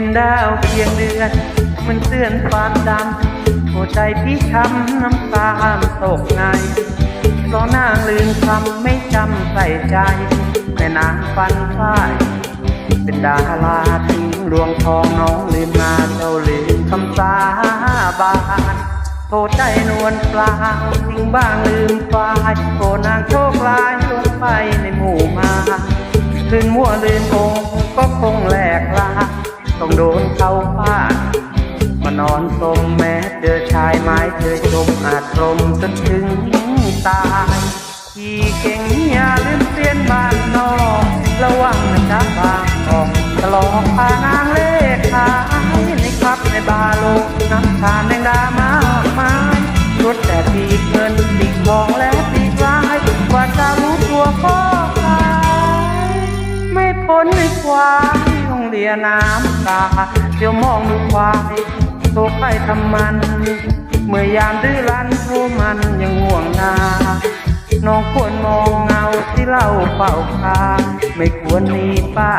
ห็นดาวเพียงเดือน มันเตือนความดำหัวใจพี่ช้ำน้ำตาตกในเพราะนางลืมคำไม่จำใส่ใจแม่นางฟันฝ้าย เป็นดาราทิ้งลวงทองน้องลืมนาเจ้าลืมคำสาบานโทษใจนวลปลาทิ้งบ้างลืมฝ่ายโทนางโชคร้ายลงไปในหมู่มาลืมมั่วลืมองก็คงแหลกลา ต้องโดนเขาป้านมานอนสมแม้เจอชายไม้เจอชมอาจตรมจนถึงตายที่เก่งอย่าลืมเปลี่ยนบ้านนอกระวังนะจ๊ะบางออกตลอกพานางเลขขายในครับในบาร์โลกน้ำชาแมงดามากมายรถแต่ปีเงินปีทองและปีกลายกว่าจะรู้ตัวก็ตายไม่พ้นในควายโรง เรียน้ำตาเดี๋ยวมองดูควายโตไปทำมัน เมื่อยามดื้อรั้นโทมันยังห่วงนา น้องควรมองเงาที่เล่าเฝ้าคาไม่ควรหนีป้า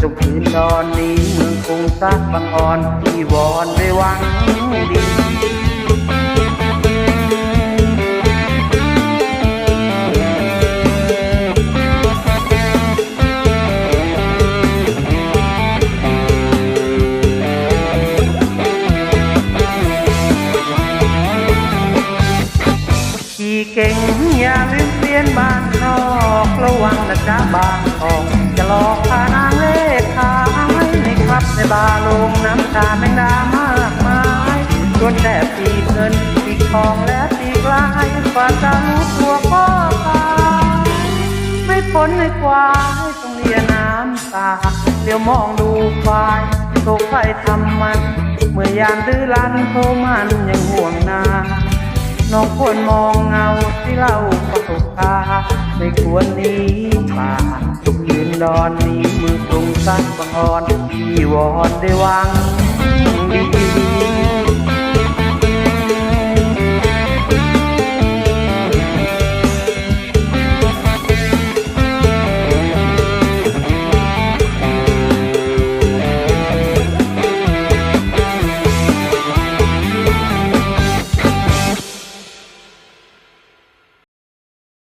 จงคืนนอนนี้เมืองกรุงซักบางอ่อนที่วอนด้วยหวังดี จะบางออกจะหลอกพานางเลขขายในครับในบาร์โลงน้ำตาแมงดามากมายจนแต่ปีเงินปีทองและปีกลายกว่าจะรู้ตัวก็ตายไม่พ้นในควายต้องเลียน้ำตาเดี๋ยวมองดูควายตกไปทำมัน เมื่อยามดื้อรั้นโทมันยังห่วงนาน้องควรมองเงาที่เล่าประสบการ ไม่ควรหนีป่าทุกยืนนอนนี้มือตรงสักบังอ่อนที่วอนได้วังดี